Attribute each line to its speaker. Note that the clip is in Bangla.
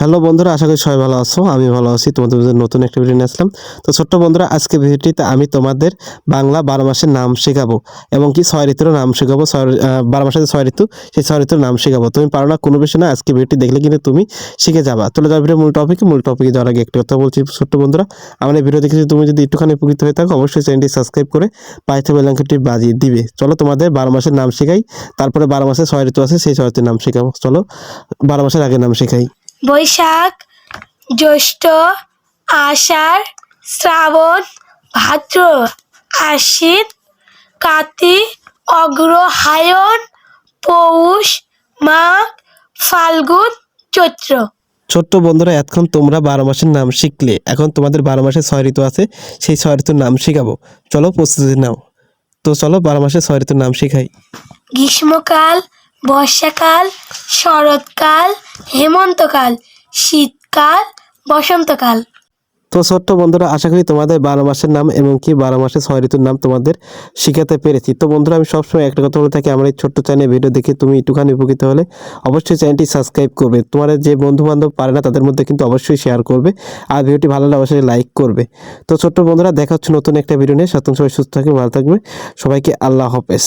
Speaker 1: হ্যালো বন্ধুরা, আশা করি সবাই ভালো আছো, আমি ভালো আছি, তোমাদের নতুন একটা ভিডিও নিয়ে আসলাম। তো ছোট্ট বন্ধুরা, আজকে ভিডিওটিতে আমি তোমাদের বাংলা বারো মাসের নাম শেখাবো, এবং কি ছয় ঋতুর নাম শেখাবো, ছয় বারো মাসের ছয় ঋতু, সেই ছয় ঋতুর নাম শেখাবো। তুমি পারো না কোনো বিষয় না, আজকে ভিডিওটি দেখলে কিন্তু তুমি শিখে যাবা। চলে যাবে ভিডিও মূল টপিকে মূল টপিকে যাওয়ার আগে একটি কথা বলছি, ছোট্ট বন্ধুরা, আমার এই ভিডিও দেখে তুমি যদি একটুখানি উপকৃত হয়ে থাকো, অবশ্যই চ্যানেলটি সাবস্ক্রাইব করে পাইথে বেলাঙ্কিটি বাজিয়ে দিবে। চলো তোমাদের বারো মাসের নাম শেখাই, তারপরে বারো মাসের ছয় ঋতু আছে, সেই ছয় ঋতুর নাম শেখাবো। চলো, বারো মাসের আগে নাম শেখাই।
Speaker 2: বৈশাখ জ্যৈষ্ঠ আষাঢ় শ্রাবণ ভাদ্র আশ্বিন কার্তিক অগ্রহায়ণ পৌষ মাঘ ফাল্গুন চৈত্র।
Speaker 1: ছোট্ট বন্ধুরা এতক্ষণ তোমরা বারো মাসের নাম শিখলে। এখন তোমাদের বারো মাসে ছয় ঋতু আছে সেই ছয় ঋতুর নাম শেখাবো। চলো প্রস্তুতি নাও। তো চলো বারো মাসে ছয় ঋতুর নাম শেখাই।
Speaker 2: গ্রীষ্মকাল বর্ষাকাল, শরৎকাল, হেমন্তকাল, শীতকাল, বসন্তকাল।
Speaker 1: তো ছোট্ট বন্ধুরা, আশা করি তোমাদের বারো মাসের নাম এবং কি বারো মাসে ছয় ঋতুর নাম তোমাদের শিখাতে পেরেছি। তো বন্ধুরা, আমি সবসময় একটা কথা বলে থাকি, আমার এই ছোট্ট চ্যানেল ভিডিও দেখে তুমি একটুখানি উপকৃত হলে অবশ্যই চ্যানেলটি সাবস্ক্রাইব করবে। তোমার যে বন্ধু বান্ধব পারে না, তাদের মধ্যে কিন্তু অবশ্যই শেয়ার করবে আর ভিডিওটি ভালো লাগলে অবশ্যই লাইক করবে। তো ছোট্ট বন্ধুরা, দেখা হচ্ছে নতুন একটা ভিডিও নিয়ে। সত্যি সবাই সুস্থ থাকবে, ভালো থাকবে। সবাইকে আল্লাহ হাফেজ।